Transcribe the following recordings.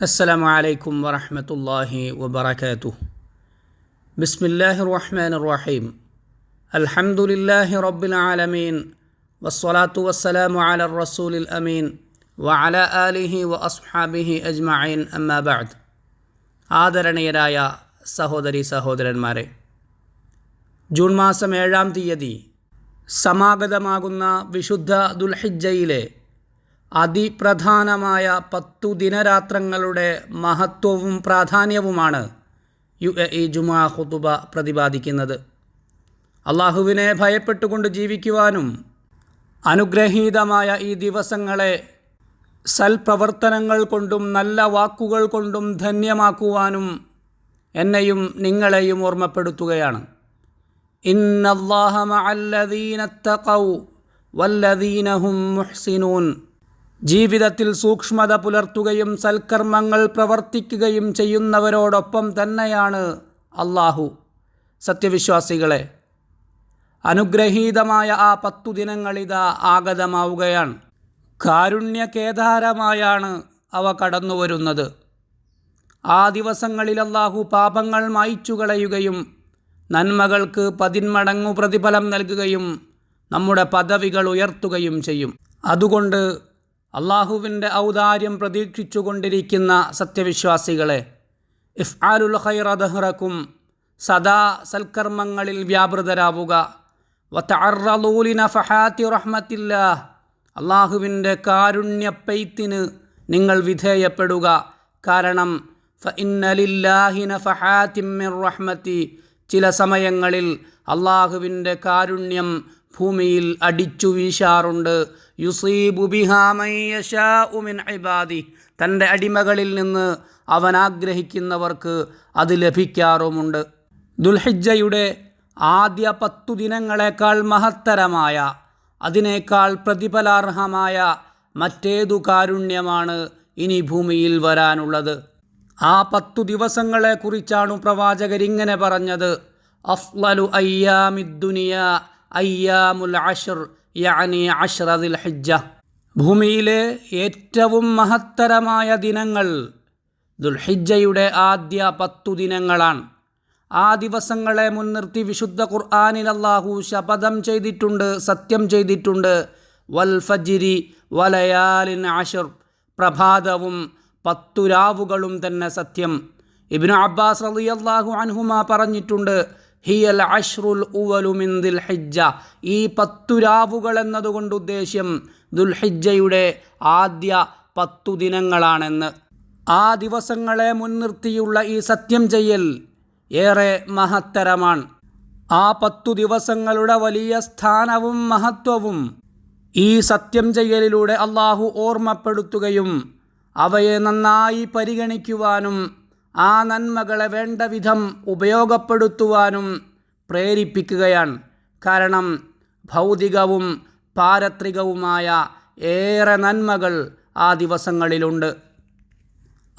السلام عليكم ورحمة الله وبركاته بسم الله الرحمن الرحيم الحمد لله رب العالمين والصلاة والسلام على الرسول الأمين وعلى آله وأصحابه أجمعين أما بعد ആദരണീയരായ സഹോദരി സഹോദരന്മാരെ ജൂൺ മാസം ഏഴാം തീയതി സമാഗതമാകുന്ന വിശുദ്ധ ദുൽഹിജ്ജയിലെ അതിപ്രധാനമായ പത്തു ദിനരാത്രങ്ങളുടെ മഹത്വവും പ്രാധാന്യവുമാണ് യു എ ഇ ജുമാ ഹുതുബ പ്രതിപാദിക്കുന്നത്. അള്ളാഹുവിനെ ഭയപ്പെട്ടുകൊണ്ട് ജീവിക്കുവാനും അനുഗ്രഹീതമായ ഈ ദിവസങ്ങളെ സൽപ്രവർത്തനങ്ങൾ കൊണ്ടും നല്ല വാക്കുകൾ കൊണ്ടും ധന്യമാക്കുവാനും എന്നെയും നിങ്ങളെയും ഓർമ്മപ്പെടുത്തുകയാണ്. ഇന്നല്ലാഹ വല്ലദീനഹും മുഹ്സിനൂൻ. ജീവിതത്തിൽ സൂക്ഷ്മത പുലർത്തുകയും സൽക്കർമ്മങ്ങൾ പ്രവർത്തിക്കുകയും ചെയ്യുന്നവരോടൊപ്പം തന്നെയാണ് അള്ളാഹു സത്യവിശ്വാസികളെ അനുഗ്രഹീതമായ ആ പത്തു ദിനങ്ങളിതാ ആഗതമാവുകയാണ്. കാരുണ്യകേദാരമായാണ് അവ കടന്നു വരുന്നത് ആ ദിവസങ്ങളിൽ അള്ളാഹു പാപങ്ങൾ മായ്ച്ചു കളയുകയും നന്മകൾക്ക് പതിന്മടങ്ങു പ്രതിഫലം നൽകുകയും നമ്മുടെ പദവികൾ ഉയർത്തുകയും ചെയ്യും. അതുകൊണ്ട് അള്ളാഹുവിന്റെ ഔദാര്യം പ്രതീക്ഷിച്ചു കൊണ്ടിരിക്കുന്ന സത്യവിശ്വാസികളെ ഇഫ് ഇഫ്ആലുൽ ഹൈറദഹ്റക്കും സദാ സൽക്കർമ്മങ്ങളിൽ വ്യാപൃതരാവുക. വത്തഅറലൂലിന അള്ളാഹുവിന്റെ കാരുണ്യപ്പെയ്ത്തിന് നിങ്ങൾ വിധേയപ്പെടുക. കാരണം ഫ ഇന്നലില്ലാഹിന ഫഹാത്തിമ്മിർ റഹ്മത്തി. ചില സമയങ്ങളിൽ അള്ളാഹുവിന്റെ കാരുണ്യം ഭൂമിയിൽ അടിച്ചു വീശാറുണ്ട്. യുസീബു ഇബാദി. തന്റെ അടിമകളിൽ നിന്ന് അവൻ ആഗ്രഹിക്കുന്നവർക്ക് അത് ലഭിക്കാറുമുണ്ട്. ദുൽഹിജ്ജയുടെ ആദ്യ പത്തു ദിനങ്ങളെക്കാൾ മഹത്തരമായ അതിനേക്കാൾ പ്രതിഫലാർഹമായ മറ്റേതു കാരുണ്യമാണ് ഇനി ഭൂമിയിൽ വരാനുള്ളത്. ആ പത്തു ദിവസങ്ങളെക്കുറിച്ചാണ് പ്രവാചകരിങ്ങനെ പറഞ്ഞത്. അഫ്ലലു അയ്യാമിദ്ദുനിയ അയ്യാമുൽ അഷർ യാനി അഷ്റദിൽ ഹജ്ജ ഭൂമിയിലെ ഏറ്റവും മഹത്തരമായ ദിനങ്ങൾ ദുൽഹിജ്ജയുടെ ആദ്യ പത്തു ദിനങ്ങളാണ്. ആ ദിവസങ്ങളെ മുൻനിർത്തി വിശുദ്ധ ഖുർആാനിൽ അള്ളാഹു ശപഥം ചെയ്തിട്ടുണ്ട് സത്യം ചെയ്തിട്ടുണ്ട്. വൽ ഫജിരി വലയാലിൻ ആഷർ പ്രഭാതവും പത്തു രാവുകളും തന്നെ സത്യം. ഇബ്നു അബ്ബാസ് റളിയല്ലാഹു അൻഹുമ പറഞ്ഞിട്ടുണ്ട് ഹിയൽ അഷ്റുൽ ഉവലു മിൻ ദുൽഹിജ്ജ. ഈ പത്തു രാവുകൾ എന്നതുകൊണ്ട് ഉദ്ദേശ്യം ദുൽഹിജ്ജയുടെ ആദ്യ പത്തു ദിനങ്ങളാണെന്ന്. ആ ദിവസങ്ങളെ മുൻനിർത്തിയുള്ള ഈ സത്യം ചെയ്യൽ ഏറെ മഹത്തരമാണ്. ആ പത്തു ദിവസങ്ങളുടെ വലിയ സ്ഥാനവും മഹത്വവും ഈ സത്യം ചെയ്യലിലൂടെ അള്ളാഹു ഓർമ്മപ്പെടുത്തുകയും അവയെ നന്നായി പരിഗണിക്കുവാനും ആ നന്മകളെ വേണ്ട വിധം ഉപയോഗപ്പെടുത്തുവാനും പ്രേരിപ്പിക്കുകയാണ്. കാരണം ഭൗതികവും പാരത്രികവുമായ ഏറെ നന്മകൾ ആ ദിവസങ്ങളിലുണ്ട്.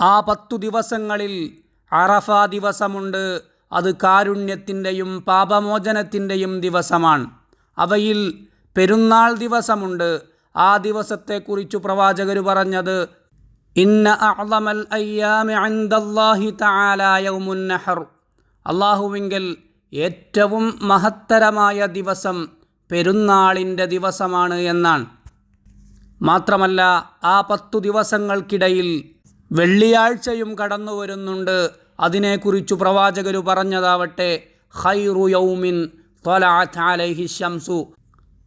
ആ പത്തു ദിവസങ്ങളിൽ അറഫ ദിവസമുണ്ട്. അത് കാരുണ്യത്തിന്റെയും പാപമോചനത്തിന്റെയും ദിവസമാണ്. അവയിൽ പെരുന്നാൾ ദിവസമുണ്ട്. ആ ദിവസത്തെക്കുറിച്ചു പ്രവാചകർ പറഞ്ഞത് ഇന്ന അഅളമൽ അയ്യാമി അൻദല്ലാഹി തആല യൗമുൻ നഹർ. അള്ളാഹുവിങ്കൽ ഏറ്റവും മഹത്തരമായ ദിവസം പെരുന്നാളിന്റെ ദിവസമാണ് എന്നാണ്. മാത്രമല്ല ആ പത്തു ദിവസങ്ങൾക്കിടയിൽ വെള്ളിയാഴ്ചയും കടന്നു വരുന്നുണ്ട്. അതിനെക്കുറിച്ചു പ്രവാചകർ പറഞ്ഞതാവട്ടെ ഹൈറു യൗമിൻ തൊലാഹി ഷംസു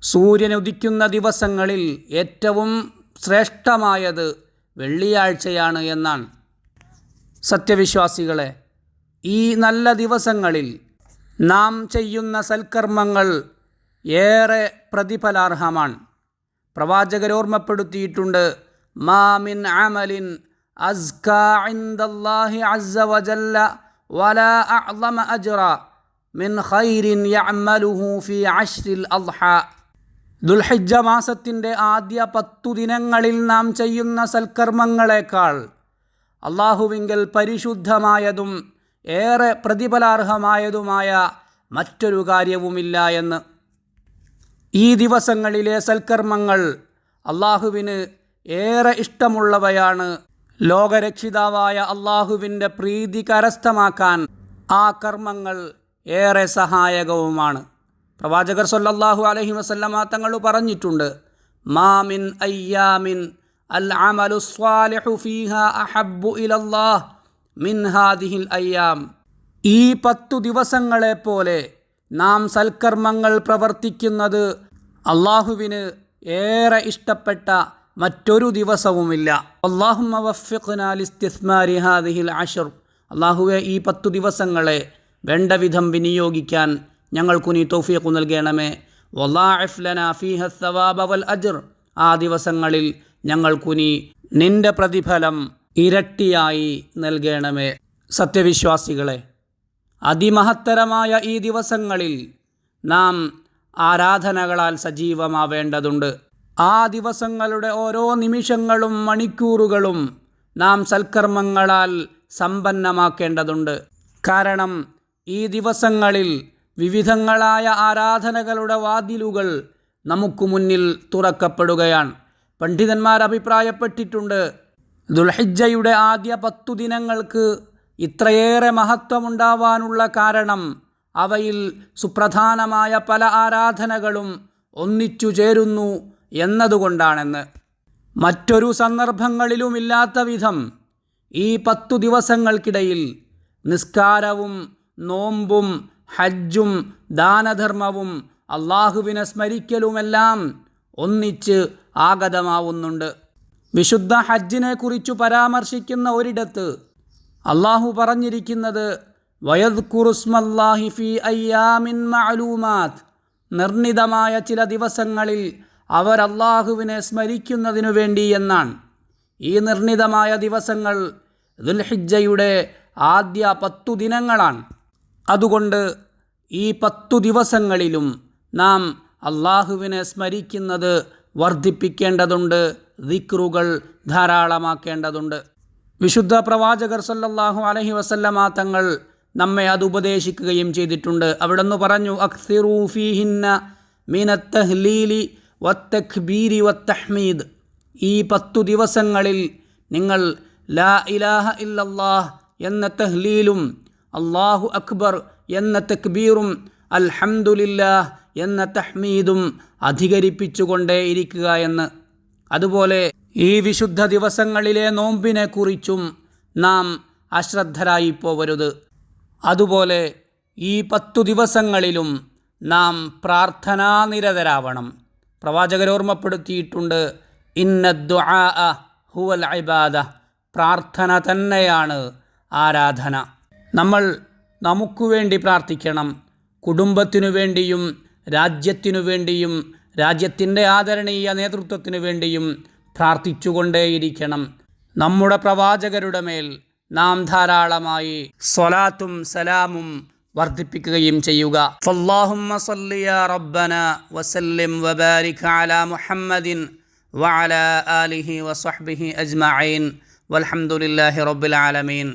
സൂര്യൻ ഉദിക്കുന്ന ദിവസങ്ങളിൽ ഏറ്റവും ശ്രേഷ്ഠമായത് വെള്ളിയാഴ്ചയാണ് എന്നാണ് സത്യവിശ്വാസികളെ. ഈ നല്ല ദിവസങ്ങളിൽ നാം ചെയ്യുന്ന സൽക്കർമ്മങ്ങൾ ഏറെ പ്രതിഫലാർഹമാണ്. പ്രവാചകരോർമ്മപ്പെടുത്തിയിട്ടുണ്ട് മാമിൻ അമലിൻ അസ്കാഹി അസ്സ അജ്റ മിൻ ഖൈരിൻ യഅമലുഹു ഫി ദുൽഹിജ മാസത്തിന്റെ ആദ്യ പത്തു ദിനങ്ങളിൽ നാം ചെയ്യുന്ന സൽക്കർമ്മങ്ങളെക്കാൾ അള്ളാഹുവിങ്കൽ പരിശുദ്ധമായതും ഏറെ പ്രതിഫലാർഹമായതുമായ മറ്റൊരു കാര്യവുമില്ല എന്ന്. ഈ ദിവസങ്ങളിലെ സൽക്കർമ്മങ്ങൾ അള്ളാഹുവിന് ഏറെ ഇഷ്ടമുള്ളവയാണ്. ലോകരക്ഷിതാവായ അള്ളാഹുവിന്റെ പ്രീതി കരസ്ഥമാക്കാൻ ആ കർമ്മങ്ങൾ ഏറെ സഹായകവുമാണ്. പ്രവാചകർ സല്ലല്ലാഹു അലഹി വസല്ലമ തങ്ങൾ പറഞ്ഞിട്ടുണ്ട് മാമിൻ അയ്യാമിൻ അൽ അമലു സ്വാലിഹു അഹബ്ബു മിൻ അയ്യാം. ഈ പത്തു ദിവസങ്ങളെപ്പോലെ നാം സൽക്കർമ്മങ്ങൾ പ്രവർത്തിക്കുന്നത് അള്ളാഹുവിന് ഏറെ ഇഷ്ടപ്പെട്ട മറ്റൊരു ദിവസവുമില്ല. അള്ളാഹു അള്ളാഹുവെ ഈ പത്തു ദിവസങ്ങളെ വേണ്ട വിധം വിനിയോഗിക്കാൻ ഞങ്ങൾക്കു നീ തൗഫീഖു നൽകണമേ. വൽ അജ്ർ. ആ ദിവസങ്ങളിൽ ഞങ്ങൾക്കു നീ നിന്റെ പ്രതിഫലം ഇരട്ടിയായി നൽകണമേ. സത്യവിശ്വാസികളെ അതിമഹത്തരമായ ഈ ദിവസങ്ങളിൽ നാം ആരാധനകളാൽ സജീവമാവേണ്ടതുണ്ട്. ആ ദിവസങ്ങളുടെ ഓരോ നിമിഷങ്ങളും മണിക്കൂറുകളും നാം സൽക്കർമ്മങ്ങളാൽ സമ്പന്നമാക്കേണ്ടതുണ്ട്. കാരണം ഈ ദിവസങ്ങളിൽ വിവിധങ്ങളായ ആരാധനകളുടെ വാതിലുകൾ നമുക്ക് മുന്നിൽ തുറക്കപ്പെടുകയാണ്. പണ്ഡിതന്മാർ അഭിപ്രായപ്പെട്ടിട്ടുണ്ട് ദുൽഹിജയുടെ ആദ്യ പത്തു ദിനങ്ങൾക്ക് ഇത്രയേറെ മഹത്വമുണ്ടാവാനുള്ള കാരണം അവയിൽ സുപ്രധാനമായ പല ആരാധനകളും ഒന്നിച്ചു ചേരുന്നു എന്നതുകൊണ്ടാണെന്ന്. മറ്റൊരു സന്ദർഭങ്ങളിലുമില്ലാത്ത വിധം ഈ പത്തു ദിവസങ്ങൾക്കിടയിൽ നിസ്കാരവും നോമ്പും ഹജ്ജും ദാനധർമ്മവും അള്ളാഹുവിനെ സ്മരിക്കലുമെല്ലാം ഒന്നിച്ച് ആഗതമാവുന്നുണ്ട്. വിശുദ്ധ ഹജ്ജിനെ കുറിച്ചു പരാമർശിക്കുന്ന ഒരിടത്ത് അള്ളാഹു പറഞ്ഞിരിക്കുന്നത് വയദ്കുറുസ്മല്ലാഹി ഫി അയ്യാമിൻ മഅലൂമാത്. നിർണിതമായ ചില ദിവസങ്ങളിൽ അവർ അള്ളാഹുവിനെ സ്മരിക്കുന്നതിനു വേണ്ടി എന്നാണ്. ഈ നിർണിതമായ ദിവസങ്ങൾ ദുൽഹിജ്ജയുടെ ആദ്യ പത്തു ദിനങ്ങളാണ്. അതുകൊണ്ട് ഈ പത്തു ദിവസങ്ങളിലും നാം അള്ളാഹുവിനെ സ്മരിക്കുന്നത് വർദ്ധിപ്പിക്കേണ്ടതുണ്ട് ദിക്റുകൾ ധാരാളമാക്കേണ്ടതുണ്ട്. വിശുദ്ധ പ്രവാചകർ സല്ലല്ലാഹു അലഹി വസല്ലമ തങ്ങൾ നമ്മെ അത് ഉപദേശിക്കുകയും ചെയ്തിട്ടുണ്ട്. അവിടെന്ന് പറഞ്ഞു അക്സിറൂ ഫീഹിന്ന മീനത്തഹ്ലീലി വത്തഖ്ബീരി വത്തഹ്മീദ്. ഈ പത്തു ദിവസങ്ങളിൽ നിങ്ങൾ ലാ ഇലാഹ ഇല്ലല്ലാഹ് എന്ന തഹ്ലീലും അള്ളാഹു അക്ബർ എന്ന തക്ബീറും അൽഹംദുലില്ലാഹ് എന്ന തഹ്മീദും അധികരിപ്പിച്ചുകൊണ്ടേയിരിക്കുക എന്ന്. അതുപോലെ ഈ വിശുദ്ധ ദിവസങ്ങളിലെ നോമ്പിനെ കുറിച്ചും നാം അശ്രദ്ധരായി പോവരുത് അതുപോലെ ഈ പത്തു ദിവസങ്ങളിലും നാം പ്രാർത്ഥനാനിരതരാവണം. പ്രവാചകരോർമ്മപ്പെടുത്തിയിട്ടുണ്ട് ഇന്ന ദുആ ഹുവൽ ഇബാദ. പ്രാർത്ഥന തന്നെയാണ് ആരാധന. നമ്മൾ നമുക്ക് വേണ്ടി പ്രാർത്ഥിക്കണം. കുടുംബത്തിനു വേണ്ടിയും രാജ്യത്തിനു വേണ്ടിയും രാജ്യത്തിന്റെ ആദരണീയ നേതൃത്വത്തിനു വേണ്ടിയും പ്രാർത്ഥിച്ചുകൊണ്ടേയിരിക്കണം. നമ്മുടെ പ്രവാചകരുടെ മേൽ നാം ധാരാളമായി സ്വലാത്തും സലാമും വർദ്ധിപ്പിക്കുകയും ചെയ്യുക. ഫല്ലാഹുമ്മ സല്ലിയ റബ്ബന വസല്ലിം വബാരിക് മുഹമ്മദിൻ വഅല ആലിഹി വസഹ്ബിഹി അജ്മഈൻ. വൽഹംദുലില്ലാഹി റബ്ബിൽ ആലമീൻ.